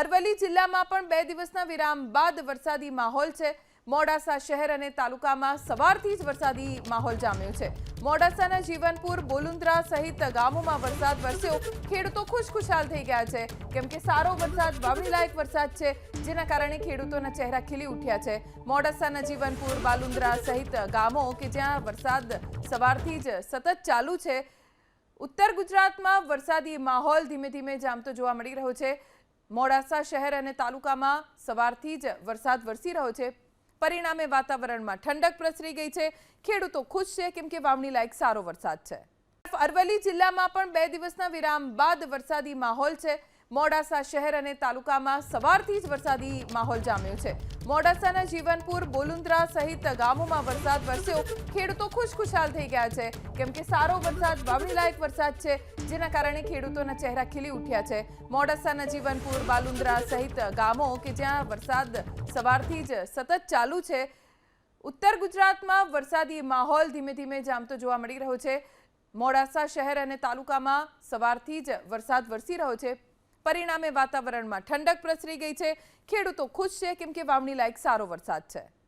અરવલ્લી જિલ્લામાં પણ બે દિવસના વિરામ બાદ વરસાદી માહોલ છે. મોડાસા શહેર અને તાલુકામાં સવારથી જ વરસાદી માહોલ જામ્યો છે. મોડાસાના જીવનપુર, બોલુંદ્રા સહિત ગામોમાં વરસાદ વરસ્યો. ખેડૂતો ખુશખુશાલ થઈ ગયા છે. કેમ કે સારો વરસાદ વાવણી લાયક વરસાદ છે, જેના કારણે ખેડૂતોના ચહેરા ખીલી ઉઠ્યા છે. મોડાસાના જીવનપુર, બાલુંદ્રા સહિત ગામો કે જ્યાં વરસાદ સવારથી જ સતત ચાલુ છે, ઉત્તર ગુજરાતમાં વરસાદી માહોલ ધીમે ધીમે જામતો જોવા મળી રહ્યો છે. મોડાસા શહેર અને તાલુકામાં સવારથી જ વરસાદ વરસી રહ્યો છે. પરિણામે વાતાવરણમાં ઠંડક પ્રસરી ગઈ છે. ખેડૂતો ખુશ છે કેમ કે વાવણી લાયક સારો વરસાદ છે. અરવલ્લી જિલ્લામાં પણ બે દિવસના વિરામ બાદ વરસાદી માહોલ છે. મોડાસા શહેર અને તાલુકામાં સવારથી જ વરસાદી માહોલ જામ્યો છે. મોડાસાના જીવનપુર, બોલુંદ્રા સહિત ગામોમાં વરસાદ વરસ્યો. ખેડૂતો ખુશખુશાલ થઈ ગયા છે. કેમ કે સારો વરસાદ, વાવણીલાયક વરસાદ છે, જેના કારણે ખેડૂતોના ચહેરા ખીલી ઉઠ્યા છે. મોડાસાના જીવનપુર, બાલુંદ્રા સહિત ગામો કે જ્યાં વરસાદ સવારથી જ સતત ચાલુ છે, ઉત્તર ગુજરાતમાં વરસાદી માહોલ ધીમે ધીમે જામતો જોવા મળી રહ્યો છે. મોડાસા શહેર અને તાલુકામાં સવારથી જ વરસાદ વરસી રહ્યો છે. પરિણામે વાતાવરણમાં ઠંડક પ્રસરી ગઈ છે. ખેડૂતો ખુશ છે, કેમ કે વાવણી લાયક સારો વરસાદ છે.